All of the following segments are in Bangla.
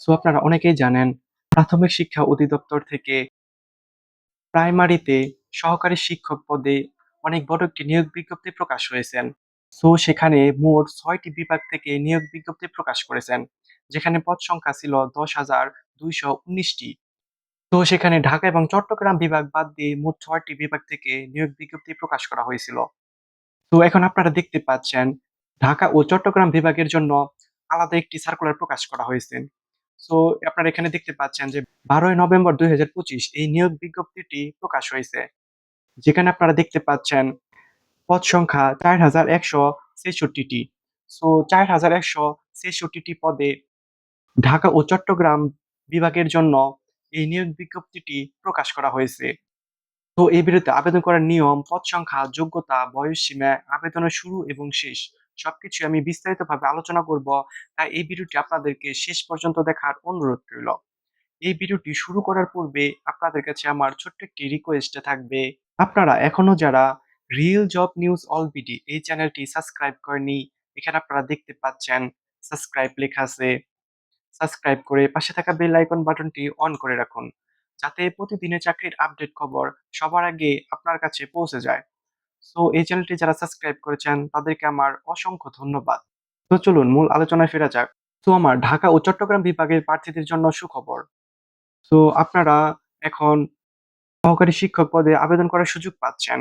সো আপনারা অনেকেই জানেন, প্রাথমিক শিক্ষা অধিদপ্তর থেকে প্রাইমারিতে সহকারী শিক্ষক পদে অনেক বড় একটি নিয়োগ বিজ্ঞপ্তি প্রকাশ হয়েছেন। সো সেখানে মোট ছয়টি বিভাগ থেকে নিয়োগ বিজ্ঞপ্তি প্রকাশ করেছেন, যেখানে পদ সংখ্যা ছিল দশ হাজার দুইশো উনিশটি। তো সেখানে ঢাকা এবং চট্টগ্রাম বিভাগ বাদ দিয়ে মোট ছয়টি বিভাগ থেকে নিয়োগ বিজ্ঞপ্তি প্রকাশ করা হয়েছিল। তো এখন আপনারা দেখতে পাচ্ছেন, ঢাকা ও চট্টগ্রাম বিভাগের জন্য আলাদা একটি সার্কুলার প্রকাশ করা হয়েছে। সো আপনারা এখানে দেখতে পাচ্ছেন যে বারোই নভেম্বর দুই হাজার পঁচিশ এই নিয়োগ বিজ্ঞপ্তিটি প্রকাশ হয়েছে। যেখানে আপনারা দেখতে পাচ্ছেন পদ সংখ্যা চার হাজার একশো ছেষট্টিটি। সো চার হাজার একশো ছেষট্টিটি পদে ঢাকা ও চট্টগ্রাম বিভাগের জন্য এই নিয়োগ বিজ্ঞপ্তিটি প্রকাশ করা হয়েছে। তো এই বিরুদ্ধে আবেদন করার নিয়ম, পদ সংখ্যা, যোগ্যতা, বয়স সীমা, আবেদনের শুরু এবং শেষ সবকিছু আমি বিস্তারিতভাবে আলোচনা করব। তাই এই ভিডিওটি আপনাদেরকে শেষ পর্যন্ত দেখার অনুরোধ রইল। এই ভিডিওটি শুরু করার পূর্বে আপনাদের কাছে আমার ছোট্ট একটি রিকোয়েস্ট থাকবে। আপনারা এখনও যারা real job news all BD এই চ্যানেলটি সাবস্ক্রাইব করেনি এখানে আপনারা দেখতে পাচ্ছেন সাবস্ক্রাইব লেখা আছে। সাবস্ক্রাইব করে পাশে থাকা বেল আইকন বাটনটি অন করে রাখুন। যাতে প্রতিদিনের চাকরির আপডেট খবর সবার আগে আপনার কাছে পৌঁছে যায়। সো এই চ্যানেলটি যারা সাবস্ক্রাইব করেছেন, তাদেরকে আমার অসংখ্য ধন্যবাদ। তো চলুন, মূল আলোচনায় ফেরা যাক। তো আমার ঢাকা ও চট্টগ্রাম বিভাগের প্রার্থীদের জন্য সুখবর। তো আপনারা এখন সহকারী শিক্ষক পদে আবেদন করার সুযোগ পাচ্ছেন।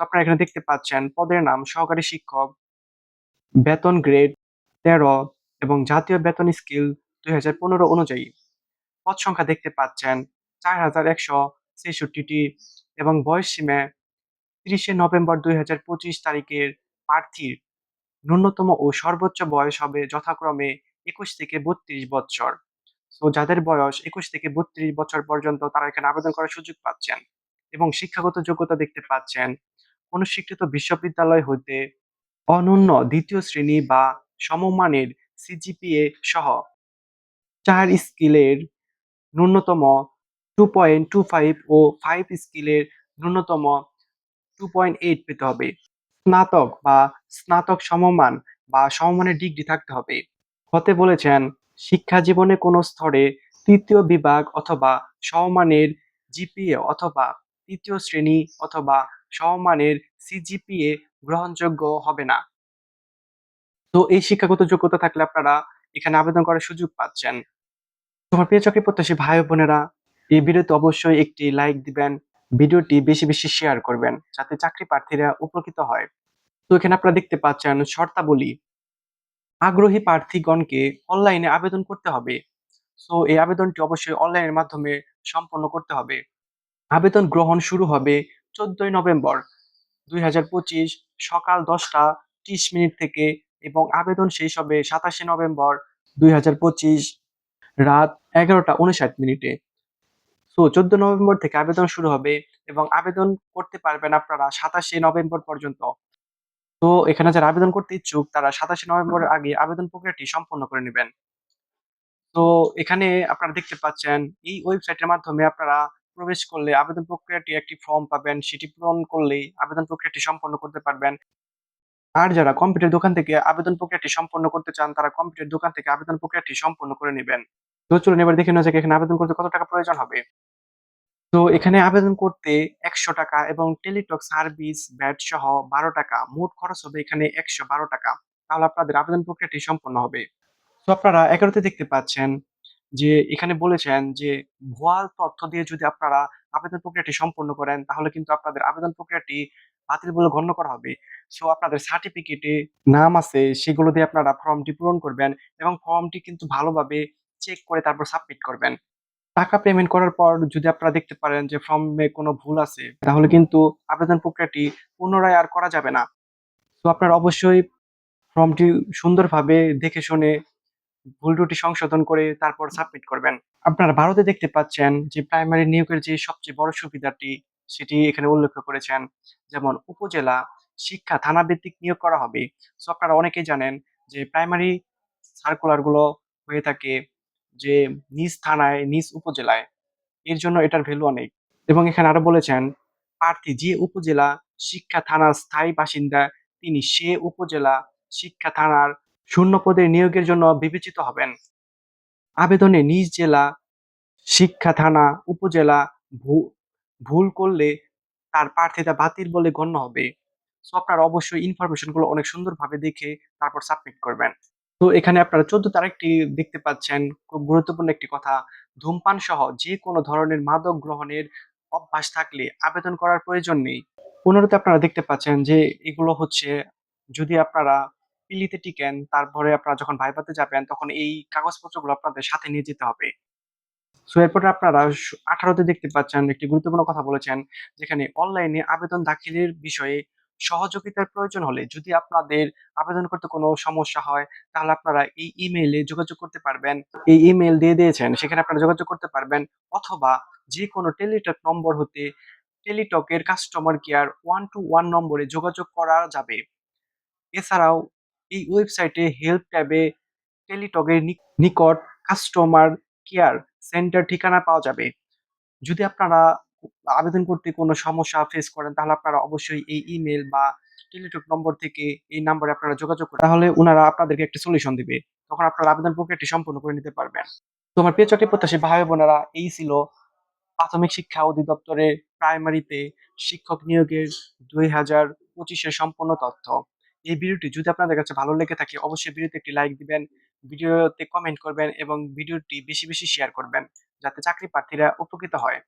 আপনারা এখানে দেখতে পাচ্ছেন, পদের নাম সহকারী শিক্ষক, বেতন গ্রেড তেরো এবং জাতীয় বেতন স্কিল দুই হাজার পনেরো অনুযায়ী। পদ সংখ্যা দেখতে পাচ্ছেন, চার হাজার একশো ছেষট্টিটি এবং বয়স সীমা তিরিশে নভেম্বর দুই হাজার পঁচিশ তারিখের প্রার্থীর ন্যূনতম ও সর্বোচ্চ বয়স হবে যথাক্রমে একুশ থেকে বত্রিশ বছর সো যাদের বয়স একুশ থেকে বত্রিশ বছর পর্যন্ত তারা এখানে আবেদন করার সুযোগ পাচ্ছেন এবং শিক্ষাগত যোগ্যতা দেখতে পাচ্ছেন। স্বীকৃত বিশ্ববিদ্যালয় হইতে অনন্য দ্বিতীয় শ্রেণি বা সমমানের সিজিপিএ সহ চার স্কিলের ন্যূনতম টু পয়েন্ট টু ফাইভ ও ফাইভ স্কিলের ন্যূনতম টু পয়েন্ট এইট পেতে হবে। স্নাতক বা স্নাতক সমমান বা সমমানের ডিগ্রি থাকতে হবে। হতে বলেছেন, শিক্ষা জীবনে কোনো স্তরে তৃতীয় বিভাগ অথবা সমমানের জিপিএ অথবা তৃতীয় শ্রেণি অথবা সমমানের সিজিপিএ গ্রহণযোগ্য হবে না। তো এই শিক্ষাগত যোগ্যতা থাকলে আপনারা এখানে আবেদন করার সুযোগ পাচ্ছেন। তোমার প্রিয় চাকরি প্রত্যাশী ভাই বোনেরা, এই ভিডিওতে অবশ্যই একটি লাইক দিবেন ভিডিওটি বেশি বেশি শেয়ার করবেন, যাতে চাকরি প্রার্থীরা উপকৃত হয়। তো এখানে আপনারা দেখতে পাচ্ছেন শর্তাবলী। আগ্রহী প্রার্থীগণকে অনলাইনে আবেদন করতে হবে। সো এই আবেদনটি অবশ্যই অনলাইনের মাধ্যমে সম্পন্ন করতে হবে। আবেদন গ্রহণ শুরু হবে চোদ্দই নভেম্বর দুই হাজার পঁচিশ সকাল দশটা ত্রিশ মিনিট থেকে এবং আবেদন শেষ হবে সাতাশে নভেম্বর দুই হাজার পঁচিশ রাত এগারোটা উনষাট মিনিটে। সো চোদ্দ নভেম্বর থেকে আবেদন শুরু হবে এবং আবেদন করতে পারবেন আপনারা সাতাশে নভেম্বর পর্যন্ত। তো এখানে যারা আবেদন করতে ইচ্ছুক, তারা সাতাশে নভেম্বরের আগে আবেদন প্রক্রিয়াটি সম্পন্ন করে নেবেন। তো এখানে আপনারা দেখতে পাচ্ছেন, এই ওয়েবসাইটের মাধ্যমে আপনারা প্রবেশ করলে আবেদন প্রক্রিয়াটি একটি ফর্ম পাবেন। সেটি পূরণ করলেই আবেদন প্রক্রিয়াটি সম্পন্ন করতে পারবেন। আর যারা কম্পিউটার দোকান থেকে আবেদন প্রক্রিয়াটি সম্পন্ন করতে চান, তারা কম্পিউটার দোকান থেকে আবেদন প্রক্রিয়াটি সম্পন্ন করে নেবেন। তো চলুন এবার দেখে নেওয়া যাক, এখানে আবেদন করতে কত টাকা প্রয়োজন হবে? তো এখানে আবেদন করতে একশো টাকা এবং টেলিটক সার্ভিস ব্যাট সহ বারো টাকা। মোট খরচ হবে এখানে একশো বারো টাকা। তাহলে আপনাদের আবেদন প্রক্রিয়াটি সম্পন্ন হবে। তো আপনারা এগারোতে দেখতে পাচ্ছেন যে এখানে বলেছেন যে ভুয়া তথ্য দিয়ে যদি আপনারা আবেদন প্রক্রিয়াটি সম্পন্ন করেন, তাহলে কিন্তু আপনাদের আবেদন প্রক্রিয়াটি বাতিল বলে গণ্য করা হবে। সো আপনাদের সার্টিফিকেটে নাম আছে, সেগুলো দিয়ে আপনারা ফর্মটি পূরণ করবেন এবং ফর্মটি কিন্তু ভালোভাবে চেক করে তারপর সাবমিট করবেন। টাকা পেমেন্ট করার পর যদি আপনারা দেখতে পারেন যে ফর্মে কোনো ভুল আছে, তাহলে কিন্তু আবেদন প্রক্রিয়াটি পুনরায় আর করা যাবে না। তো আপনারা অবশ্যই ফর্মটি সুন্দরভাবে দেখে শুনে ভুল ত্রুটি সংশোধন করে তারপর সাবমিট করবেন। আপনারা ভারতে দেখতে পাচ্ছেন যে প্রাইমারি নিয়োগের যে সবচেয়ে বড় সুবিধাটি, সেটি এখানে উল্লেখ করেছেন, যেমন উপজেলা শিক্ষা থানা ভিত্তিক নিয়োগ করা হবে। সো আপনারা অনেকেই জানেন যে প্রাইমারি সার্কুলারগুলো হয়ে থাকে যে নিজ থানায় নিজ উপজেলায় এর জন্য এটার ভ্যালু অনেক এবং এখানে আরও বলেছেন প্রার্থী যে উপজেলা শিক্ষা থানার স্থায়ী বাসিন্দা তিনি সে উপজেলা শিক্ষা থানার শূন্য পদে নিয়োগের জন্য বিবেচিত হবেন আবেদনে নিজ জেলা, শিক্ষা থানা, উপজেলা ভুল করলে তার প্রার্থিতা বাতিল বলে গণ্য হবে। সো আপনারা অবশ্যই ইনফরমেশনগুলো অনেক সুন্দরভাবে দেখে তারপর সাবমিট করবেন। তো এখানে আপনারা ১৪ তারিখটি দেখতে পাচ্ছেন। খুব গুরুত্বপূর্ণ একটি কথা। ধূমপান সহ যেকোনো ধরনের মাদক গ্রহণের অভ্যাস থাকলে আবেদন করার প্রয়োজন নেই। ১৫ তে আপনারা দেখতে পাচ্ছেন যে এগুলো হচ্ছে, যদি আপনারা পিলিতে টিকেন, তারপরে আপনারা যখন ভাইভাতে যাবেন, তখন এই কাগজপত্রগুলো আপনাদের সাথে নিয়ে যেতে হবে। সো এরপরে আপনারা আঠারোতে দেখতে পাচ্ছেন, একটি গুরুত্বপূর্ণ কথা বলেছেন, যেখানে অনলাইনে আবেদন দাখিলের বিষয়ে সহযোগিতার প্রয়োজন হলে যদি আপনাদের আবেদন করতে কোনো সমস্যা হয়, তাহলে আপনারা এই ইমেইলে যোগাযোগ করতে পারবেন। এই ইমেইল দিয়ে দিয়েছেন, সেখানে আপনারা যোগাযোগ করতে পারবেন অথবা যে কোনো টেলিটক নম্বর হতে টেলিটকের কাস্টমার কেয়ার 121 নম্বরে যোগাযোগ করা যাবে। এছাড়াও এই ওয়েবসাইটে হেল্প ট্যাবে টেলিটকের নিকট কাস্টমার কেয়ার সেন্টার ঠিকানা পাওয়া যাবে। যদি আপনারা আবেদন করতে কোনো সমস্যা ফেস করেন তাহলে আপনারা অবশ্যই এই ইমেল বা টেলিটক নম্বর থেকে এই নাম্বারে আপনারা যোগাযোগ করেন। তাহলে ওনারা আপনাদেরকে একটা সলিউশন দিবে। তখন আপনারা আবেদন প্রক্রিয়াটি সম্পূর্ণ করে নিতে পারবেন। তো আমার প্রিয় চাকরি প্রত্যাশী ভাই বোনেরা এই ছিল প্রাথমিক শিক্ষা অধিদপ্তরের প্রাইমারিতে শিক্ষক নিয়োগের ২০২৫ এর সম্পূর্ণ তথ্য। এই ভিডিওটি যদি আপনাদের কাছে ভালো লেগে থাকে অবশ্যই ভিডিওতে একটি লাইক দিবেন, ভিডিওতে কমেন্ট করবেন এবং ভিডিওটি বেশি, বেশি শেয়ার করবেন যাতে চাকরি প্রার্থীরা উপকৃত হয়।